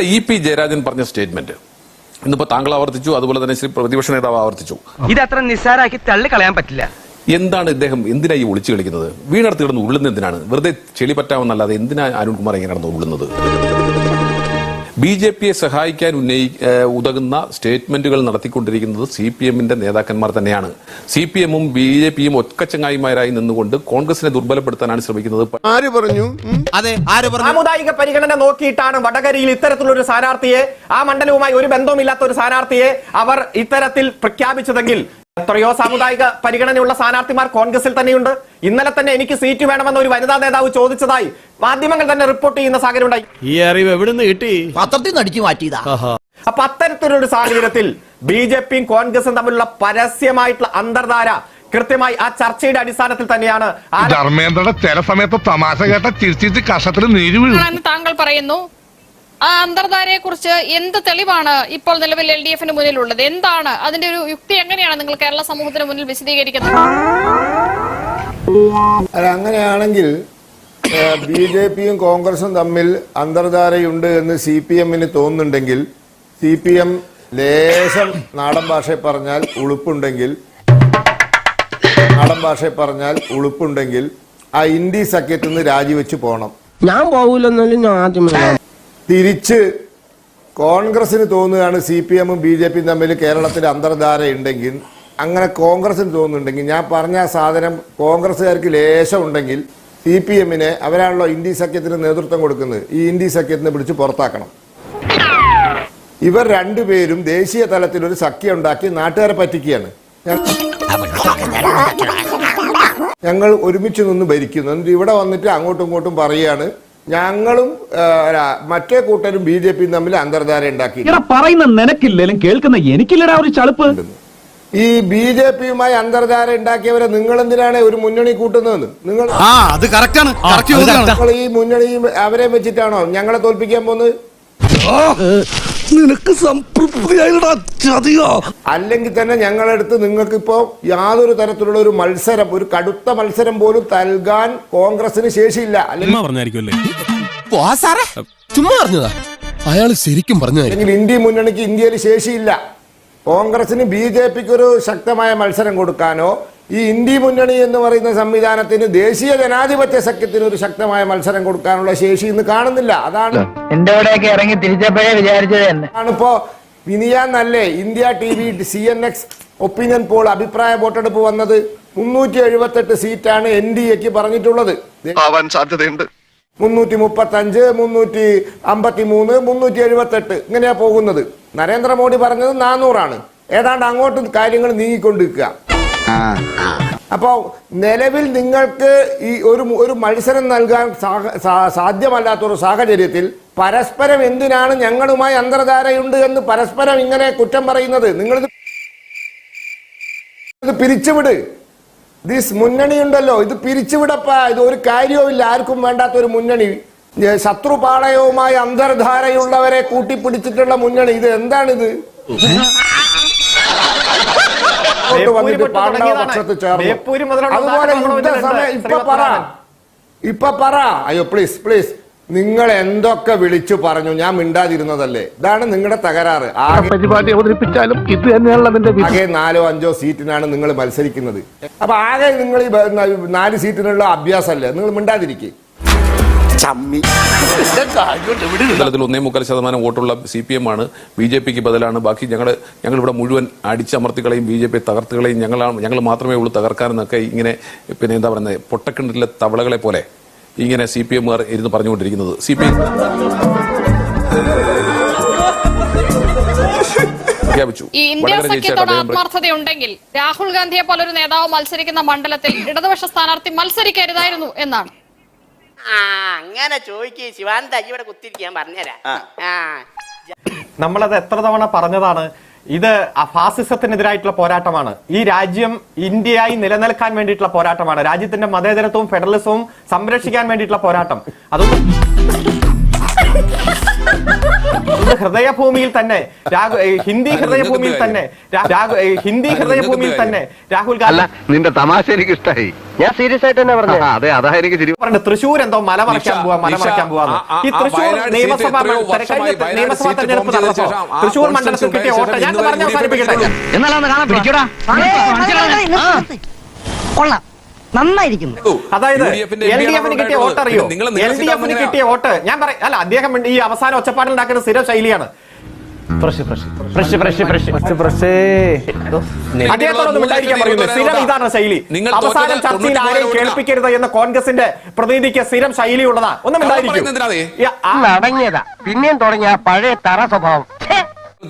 ഇവിടെ E P Jayarajan പറഞ്ഞ statement. ഇന്നിപ്പോ താങ്കൾ ആവർത്തിച്ചു അതുപോലെ തന്നെ ശ്രീ പ്രതിപക്ഷ നേതാവ് ആവർത്തിച്ചു. ഇത് അത്ര നിസ്സാരാക്കി തള്ളിക്കളയാൻ പറ്റില്ല. എന്താണ് ഇദ്ദേഹം എന്തിനാ ഈ ഒളിച്ചു കളിക്കുന്നത്? വീണടുത്ത് കിടന്ന് ഉള്ളുന്നത് എന്തിനാണ്? വെറുതെ ചെളി പറ്റാമെന്നല്ലാതെ എന്തിനാ അരുൺകുമാർ ഇങ്ങനെ കിടന്ന് ഉള്ളുന്നത് ബി ജെ പിയെ സഹായിക്കാൻ ഉന്നയി ഉതകുന്ന സ്റ്റേറ്റ്മെന്റുകൾ നടത്തിക്കൊണ്ടിരിക്കുന്നത് സി പി എമ്മിന്റെ നേതാക്കന്മാർ തന്നെയാണ്. സി പി എമ്മും ബി ജെ പിയും ഒക്കച്ചങ്ങായിമാരായി നിന്നുകൊണ്ട് കോൺഗ്രസിനെ ദുർബലപ്പെടുത്താനാണ് ശ്രമിക്കുന്നത്. ആര് പറഞ്ഞു? അതെ ആര് പറഞ്ഞു? സാമുദായിക പരിഗണന നോക്കിയിട്ടാണ് വടകരയിൽ ഇത്തരത്തിലുള്ള ഒരു സ്ഥാനാർത്ഥിയെ ആ മണ്ഡലവുമായി ഒരു ബന്ധവുമില്ലാത്ത ഒരു സ്ഥാനാർത്ഥിയെ അവർ ഇത്തരത്തിൽ പ്രഖ്യാപിച്ചതെങ്കിൽ എത്രയോ സാമുദായിക പരിഗണനയുള്ള സ്ഥാനാർത്ഥിമാർ കോൺഗ്രസിൽ തന്നെയുണ്ട്. ഇന്നലെ തന്നെ എനിക്ക് സീറ്റ് വേണമെന്ന് ഒരു വനിതാ നേതാവ് ചോദിച്ചതായി മാധ്യമങ്ങൾ തന്നെ റിപ്പോർട്ട് ചെയ്യുന്ന സാഹചര്യം ഉണ്ടായി ഈ അറിവ് എവിടുന്ന് കിട്ടി? പത്രത്തിൽ നിന്ന് അടിച്ചു മാറ്റിയതാ. അപ്പൊ അത്തരത്തിലൊരു സാഹചര്യത്തിൽ ബി ജെ പിയും കോൺഗ്രസും തമ്മിലുള്ള പരസ്യമായിട്ടുള്ള അന്തർധാര കൃത്യമായി ആ ചർച്ചയുടെ അടിസ്ഥാനത്തിൽ തന്നെയാണ് ധർമ്മേന്ദ്രയുടെ ചില സമയത്ത് തമാശ കേട്ട ചിരിച്ചിട്ട് കഷത്തിൽ നീര് താങ്കൾ പറയുന്നു ആ അന്തർധാരയെ കുറിച്ച് എന്ത് തെളിവാണ് ഇപ്പോൾ നിലവിൽ എൽ ഡി എഫിന് മുന്നിലുള്ളത്? എന്താണ് അതിന്റെ ഒരു യുക്തി എങ്ങനെയാണ് നിങ്ങൾ കേരള സമൂഹത്തിന് മുന്നിൽ വിശദീകരിക്കുന്നത്? അല്ല അങ്ങനെയാണെങ്കിൽ ബി ജെ പിയും കോൺഗ്രസും തമ്മിൽ അന്തർധാരയുണ്ട് എന്ന് സി പി എമ്മിന് തോന്നുന്നുണ്ടെങ്കിൽ സി പി എം ലേശം നാടൻ ഭാഷയിൽ പറഞ്ഞാൽ ഉളുപ്പുണ്ടെങ്കിൽ നാടൻ ഭാഷയിൽ പറഞ്ഞാൽ ഉളുപ്പുണ്ടെങ്കിൽ ആ ഇന്ത്യ സഖ്യത്തിൽ നിന്ന് രാജിവെച്ച് പോകണം ഞാൻ പോകൂലെന്നാലും ഞാൻ ആദ്യമേ തിരിച്ച് കോൺഗ്രസിന് തോന്നുകയാണ് സി പി എമ്മും ബി ജെ പിയും തമ്മിൽ കേരളത്തിൽ അന്തർധാര ഉണ്ടെങ്കിൽ. അങ്ങനെ കോൺഗ്രസിന് തോന്നുന്നുണ്ടെങ്കിൽ ഞാൻ പറഞ്ഞ ആ സാധനം കോൺഗ്രസ്സുകാർക്ക് ലേശം ഉണ്ടെങ്കിൽ സി പി എമ്മിനെ അവരാണല്ലോ ഇന്ത്യ സഖ്യത്തിന് നേതൃത്വം കൊടുക്കുന്നത്. ഈ ഇന്ത്യ സഖ്യത്തിന് പിടിച്ച് പുറത്താക്കണം. ഇവർ രണ്ടുപേരും ദേശീയ തലത്തിൽ ഒരു സഖ്യം ഉണ്ടാക്കി നാട്ടുകാരെ പറ്റിക്കുകയാണ്. ഞങ്ങൾ ഒരുമിച്ച് നിന്ന് ഭരിക്കുന്നു. ഇവിടെ വന്നിട്ട് അങ്ങോട്ടും ഇങ്ങോട്ടും പറയുകയാണ് ഞങ്ങളും മറ്റേ കൂട്ടരും ബി ജെ പിയും തമ്മിൽ അന്തർധാര ഉണ്ടാക്കി. പറയുന്ന നിനക്കില്ലേലും കേൾക്കുന്ന എനിക്കില്ലടാ ഒരു ചളുപ്പ്. ഈ ബി ജെ പിയുമായി അന്തർധാര ഉണ്ടാക്കിയവരെ നിങ്ങൾ എന്തിനാണ് ഒരു മുന്നണി കൂട്ടുന്നതെന്ന്? നിങ്ങൾ ആ അത് ഈ മുന്നണിയും അവരെ വെച്ചിട്ടാണോ ഞങ്ങളെ തോൽപ്പിക്കാൻ പോകുന്നത്? നിനക്ക് അല്ലെങ്കിൽ തന്നെ ഞങ്ങളെടുത്ത് നിങ്ങൾക്ക് ഇപ്പോ യാതൊരു തരത്തിലുള്ള ഒരു മത്സരം ഒരു കടുത്ത മത്സരം പോലും നൽകാൻ കോൺഗ്രസിന് ശേഷിയില്ല. അയാൾ ശരിക്കും പറഞ്ഞു അല്ലെങ്കിൽ ഇന്ത്യ മുന്നണിക്ക് ഇന്ത്യയിൽ ശേഷിയില്ല. കോൺഗ്രസിന് ബി ജെ പിക്ക് ഒരു ശക്തമായ മത്സരം കൊടുക്കാനോ ഈ ഇന്ത്യ മുന്നണി എന്ന് പറയുന്ന സംവിധാനത്തിന് ദേശീയ ജനാധിപത്യ സഖ്യത്തിന് ഒരു ശക്തമായ മത്സരം കൊടുക്കാനുള്ള ശേഷി ഇന്ന് കാണുന്നില്ല. അതാണ് എന്റെ ഇവിടെയൊക്കെ ഇറങ്ങി തിരിച്ചപ്പോഴേ വിചാരിച്ചത് തന്നെ. ആണിപ്പോ മിനിയാന്നല്ലേ India T V C N X opinion poll അഭിപ്രായ വോട്ടെടുപ്പ് വന്നത് മുന്നൂറ്റി എഴുപത്തെട്ട് സീറ്റാണ് എൻ ഡി എക്ക് പറഞ്ഞിട്ടുള്ളത്. ആവാൻ സാധ്യതയുണ്ട്. മുന്നൂറ്റി മുപ്പത്തി അഞ്ച് മുന്നൂറ്റി അമ്പത്തി മൂന്ന് മുന്നൂറ്റി എഴുപത്തെട്ട് ഇങ്ങനെയാ പോകുന്നത്. നരേന്ദ്രമോദി പറഞ്ഞത് നാനൂറാണ് ഏതാണ്ട് അങ്ങോട്ടും കാര്യങ്ങൾ നീങ്ങിക്കൊണ്ടിരിക്കുക. അപ്പോ നിലവിൽ നിങ്ങൾക്ക് ഈ ഒരു ഒരു മത്സരം നൽകാൻ സാധ്യമല്ലാത്ത ഒരു സാഹചര്യത്തിൽ പരസ്പരം എന്തിനാണ് ഞങ്ങളുമായി അന്തർധാരയുണ്ട് എന്ന് പരസ്പരം ഇങ്ങനെ കുറ്റം പറയുന്നത്? നിങ്ങൾ ഇത് പിരിച്ചുവിട്. ദിസ് മുന്നണി ഉണ്ടല്ലോ. ഇത് പിരിച്ചുവിടപ്പാ. ഇത് ഒരു കാര്യവുമില്ല. ആർക്കും വേണ്ടാത്ത ഒരു മുന്നണി ശത്രുപാളയവുമായി അന്തർധാരയുള്ളവരെ കൂട്ടിപ്പിടിച്ചിട്ടുള്ള മുന്നണി. ഇത് എന്താണിത്? ഇങ്ങോട്ട് വന്നിട്ട് പാണ്ഡവ പക്ഷത്ത് ചേർന്നു. അതുപോലെ ഉദാഹരണങ്ങൾ സമയം ഇപ്പൊ പറ. ഇപ്പൊ പറ. അയ്യോ പ്ലീസ് പ്ലീസ് നിങ്ങൾ എന്തൊക്കെ വിളിച്ചു പറഞ്ഞു? ഞാൻ മിണ്ടാതിരുന്നതല്ലേ? ഇതാണ് നിങ്ങളുടെ തകരാറ്. ആകെ പരിപാടി അവതരിപ്പിച്ചാലും ഇത് തന്നെയാണല്ലോ അതിന്റെ ആകെ നാലോ അഞ്ചോ സീറ്റിനാണ് നിങ്ങൾ മത്സരിക്കുന്നത്. അപ്പൊ ആകെ നിങ്ങൾ ഈ നാല് സീറ്റിനുള്ള അഭ്യാസമല്ലേ? നിങ്ങൾ തലത്തിൽ ഒന്നേ മുക്കാൽ ശതമാനം വോട്ടുള്ള സി പി എം ആണ് ബി ജെ പിക്ക് ബദലാണ്. ബാക്കി ഞങ്ങൾ ഞങ്ങൾ ഇവിടെ മുഴുവൻ അടിച്ചമർത്തികളെയും ബി ജെ പി തകർത്തുകളെയും ഞങ്ങളാണ്. ഞങ്ങൾ മാത്രമേ ഉള്ളൂ തകർക്കാനെന്നൊക്കെ ഇങ്ങനെ പിന്നെ എന്താ പറയുന്നത് പൊട്ടക്കിണറ്റിലെ തവളകളെ പോലെ ഇങ്ങനെ സി പി എമ്മുകാർ ഇരുന്ന് പറഞ്ഞുകൊണ്ടിരിക്കുന്നത്. സി പി എം പ്രഖ്യാപിച്ചു. ഇന്ത്യ സഖ്യത്തോട് ആത്മാർത്ഥതയുണ്ടെങ്കിൽ രാഹുൽ ഗാന്ധിയെ പോലൊരു നേതാവ് മത്സരിക്കുന്ന മണ്ഡലത്തിൽ ഇടതുപക്ഷ സ്ഥാനാർത്ഥി മത്സരിക്കരുതായിരുന്നു എന്നാണ്. ആ അങ്ങനെ ചോദിക്ക്. ശിവാനന്ദ ഇവിടെ കുത്തിരിക്കാൻ പറഞ്ഞുതരാം. ആ. നമ്മളത് എത്ര തവണ പറഞ്ഞതാണ്? ഇത് ഫാസിസത്തിനെതിരായിട്ടുള്ള പോരാട്ടമാണ്. ഈ രാജ്യം ഇന്ത്യയായി നിലനിൽക്കാൻ വേണ്ടിയിട്ടുള്ള പോരാട്ടമാണ്. രാജ്യത്തിന്റെ മതേതരത്വവും ഫെഡറലിസവും സംരക്ഷിക്കാൻ വേണ്ടിയിട്ടുള്ള പോരാട്ടം. അതുകൊണ്ട് ഇന്ന് ഹൃദയഭൂമിയിൽ തന്നെ രാഹു- ഹിന്ദി ഹൃദയഭൂമിയിൽ തന്നെ രാഹു- ഹിന്ദി ഹൃദയഭൂമിയിൽ തന്നെ രാഹുൽ ഗാന്ധി നിന്റെ തമാശ എനിക്ക് ഇഷ്ടമായി ഞാൻ സീരിയസ് ആയിട്ട് തന്നെ പറഞ്ഞു അതെ അതാ എനിക്ക് പറഞ്ഞു തൃശ്ശൂർ എന്തോ മല മറക്കാൻ പോവാ മല മറക്കാൻ പോവാന്ന് ഈ തൃശ്ശൂർ നിയമസഭാ നിയമസഭാ തെരഞ്ഞെടുപ്പ് നടന്നപ്പോ തൃശ്ശൂർ മണ്ഡലത്തിൽ കിട്ടിയ ഓട്ട ഞാൻ പറഞ്ഞു അവസാനിപ്പിക്കട്ടെ കൊള്ളാം നന്നായിരിക്കുന്നു. അതായത് എൽ ഡി എഫിന് കിട്ടിയ വോട്ട് അറിയോ എൽ ഡി എഫിന് കിട്ടിയ വോട്ട്? ഞാൻ പറയാം അല്ല അദ്ദേഹം ഈ അവസാന ഒച്ചപ്പാടിൽ ഉണ്ടാക്കുന്ന സ്ഥിര ശൈലിയാണ്. ഇതാണ് ശൈലി. നിങ്ങൾ അവസാനം ചർച്ചയിൽ ആരെയും കേൾപ്പിക്കരുത് എന്ന കോൺഗ്രസിന്റെ പ്രതിനിധിക്ക് സ്ഥിരം ശൈലിയുള്ളതാ ഒന്നും കള്ളം ഉണ്ടായിരിക്കും? പിന്നെയും തുടങ്ങിയ പഴയ തറ സ്വഭാവം.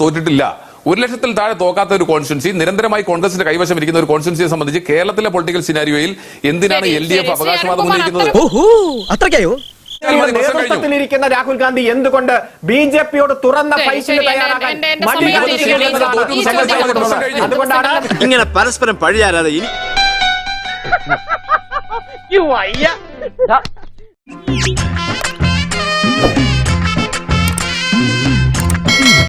തോറ്റിട്ടില്ല. ഒരു ലക്ഷത്തിൽ താഴെ തോക്കാത്ത ഒരു കോൺസ്റ്റിറ്റ്യൻസി നിരന്തരമായി കോൺഗ്രസിന്റെ കൈവശം ഇരിക്കുന്ന ഒരു കോൺസ്റ്റിറ്റ്യൻസിയെ സംബന്ധിച്ച് കേരളത്തിലെ പൊളിറ്റിക്കൽ സിനാരിയോയിൽ എന്തിനാണ് എൽ ഡി എഫ് അവകാശവാദം ഉന്നയിക്കുന്നത്? അത്രയ്ക്കായോ? നേതൃത്വത്തിലിരിക്കുന്ന രാഹുൽ ഗാന്ധി എന്തുകൊണ്ട് ബി ജെ പിയോട് തുറന്ന ഫൈറ്റിന് തയ്യാറാകാൻ. അതുകൊണ്ടാണ് ഇങ്ങനെ പരസ്പരം പഴിയാരാതെ ഇനി